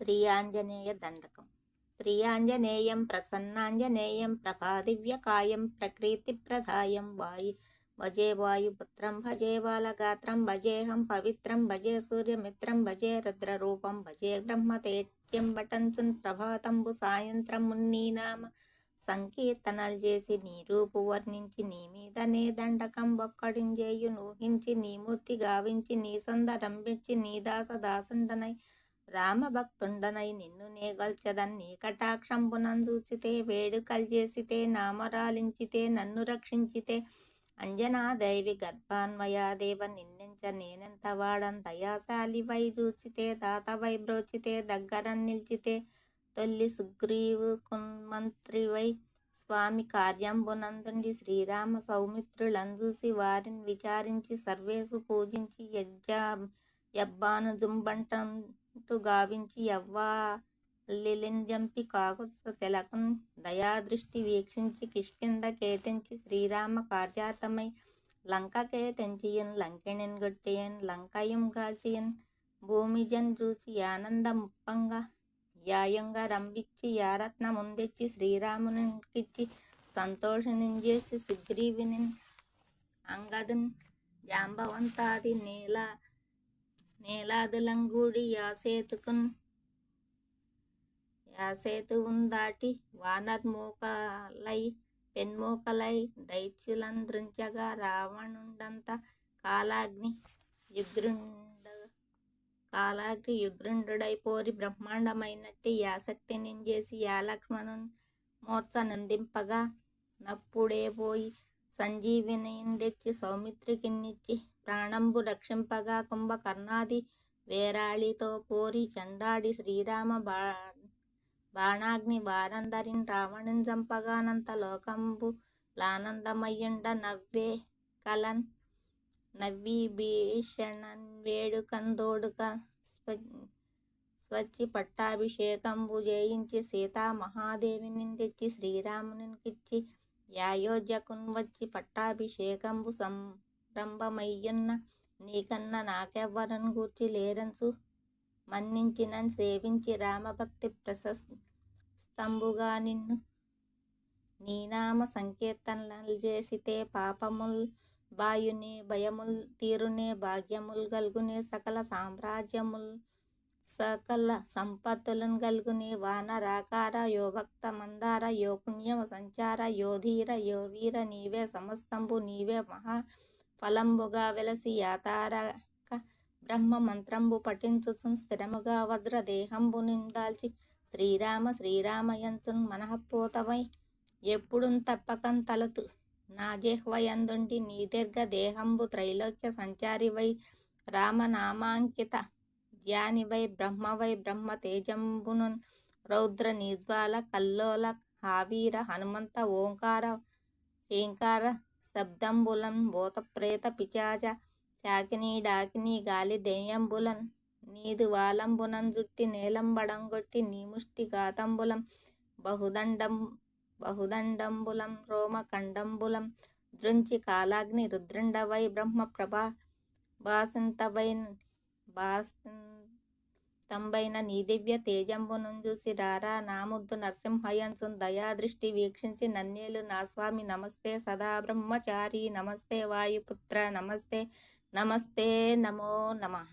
శ్రీ ఆంజనేయ దండకం. శ్రీ ఆంజనేయం ప్రసన్నాంజనేయం ప్రభాదివ్యకాయం ప్రకృతిప్రదాయం వాయు భజే వాయుపుత్రం భజే బాలగాత్రం భజేహం పవిత్రం భజే సూర్యమిత్రం భజే రుద్రరూపం భజే బ్రహ్మతేట్యం బటన్సున్ ప్రభాతంబు సాయంత్రం మున్నీనామ సంకీర్తనలు చేసి నీ రూపు వర్ణించి నీ మీదనే దండకం ఒక్కడింజేయు నూహించి నీ మూర్తి గావించి నీ సందరంభించి నీ దాస దాసుండనై రామభక్తుండనై నిన్ను నేగల్చదన్ నీ కటాక్షంబునం వేడుకలు చేసితే నామరాలించితే నన్ను రక్షించితే. అంజనా దైవి గర్భాన్వయాదేవ నిన్నెంచ నేనెంత వాడన్? దయాశాలివై చూచితే దాతవై బ్రోచితే దగ్గర నిలిచితే. తొల్లి సుగ్రీవు కున్మంత్రివై స్వామి కార్యంబునందుండి శ్రీరామ సౌమిత్రులను చూసి వారిని విచారించి సర్వేసు పూజించి యజ్జ యబ్బాను జుంబంటం జుంబంటంటు గావించి యవ్వా లిలింజంపి కాకుస తెలకున్ దయాదృష్టి వీక్షించి కిష్కింద కేతించి శ్రీరామ కార్యాతమై లంకకే తెంచియన్ లంకెణిన్ గొట్టియన్ లంకయం గాల్చియన్ భూమిజన్ చూచి ఆనంద ముప్పంగా యాయంగా రంభిచ్చి యారత్న ముందెచ్చి శ్రీరామునికిచ్చి సంతోషనించేసి సుగ్రీవిని అంగదున్ జాంబవంతాది నేల నేలాదులంగూడి యాసేతుకున్ యాసేతువున్ దాటి వానర్మూకలై పెన్మూకలై దైత్యులందృంచగా రావణుండంత కాలాగ్ని యుగ్రుండ కాలాగ్ని యుగ్రుండుడైపోరి బ్రహ్మాండమైనట్టి యాసక్తి నింజేసి యాలక్ష్మణు మోత్స నందింపగా నప్పుడే పోయి సంజీవిని తెచ్చి సౌమిత్రికిన్నిచ్చి ప్రాణంబు రక్షింపగా కుంభకర్ణాది వేరాళితో పోరి చండాడి శ్రీరామ బా బాణాగ్ని వారందరిని రావణించంపగానంత లోకంబు లానందమయ్యుండ నవ్వే కలన్ నవ్వి భీషణన్ వేడుకందోడుక స్వచ్చి పట్టాభిషేకంబు జయించి సీతా మహాదేవిని తెచ్చి శ్రీరామునికిచ్చి యాయోధ్యకున్ వచ్చి పట్టాభిషేకంబు సం కుటుంబమయ్యున్న నీకన్న నాకెవ్వరన్ గూర్చి లేరంచు మన్నించినన్ సేవించి రామభక్తి ప్రశస్తంబుగా నిన్ను నీనామ సంకీర్తనలు చేసితే పాపముల్ బాయునే భయముల్ తీరునే భాగ్యముల్ గల్గునే సకల సామ్రాజ్యముల్ సకల సంపత్తులను గల్గునే వానరాకార యో భక్త మందార యో పుణ్యమ సంచార యోధీర యోవీర నీవే సమస్తంబు నీవే మహా ఫలంబుగా వెలసి యాతారక బ్రహ్మ మంత్రంబు పఠించుచున్ స్థిరముగా వజ్ర దేహంబు నిందాల్చి శ్రీరామ శ్రీరామయంచున్ మనఃపోతమై ఎప్పుడున్ తప్పకం తలతు నా జిహ్వయందుండి నీ దీర్ఘ దేహంబు త్రైలోక్య సంచారివై. రామనామాంకిత ధ్యానివై బ్రహ్మవై బ్రహ్మ తేజంబును రౌద్ర నిజ్వాల కల్లోల హావీర హనుమంత ఓంకార హ్రీంకార శబ్దంబులన్ భూతప్రేత పిచాచ శాకిని డాకిని గాలి దెయ్యంబులన్ నీది వాలంబునం జుట్టి నీలంబడంగొట్టి నీముష్టి గాతంబులం బహుదండం బహుదండంబులం రోమకండంబులం దృంచి కాలాగ్ని రుద్రండవై బ్రహ్మ ప్రభా భాసంతవై బాసంతంబైన నీ దివ్య తేజంబును చూసి రారా నాముద్దు నరసింహయంసున్ దయాదృష్టి వీక్షించి నన్నేలు నా స్వామి నమస్తే సదా బ్రహ్మచారి నమస్తే వాయుపుత్ర నమస్తే నమస్తే నమో నమః.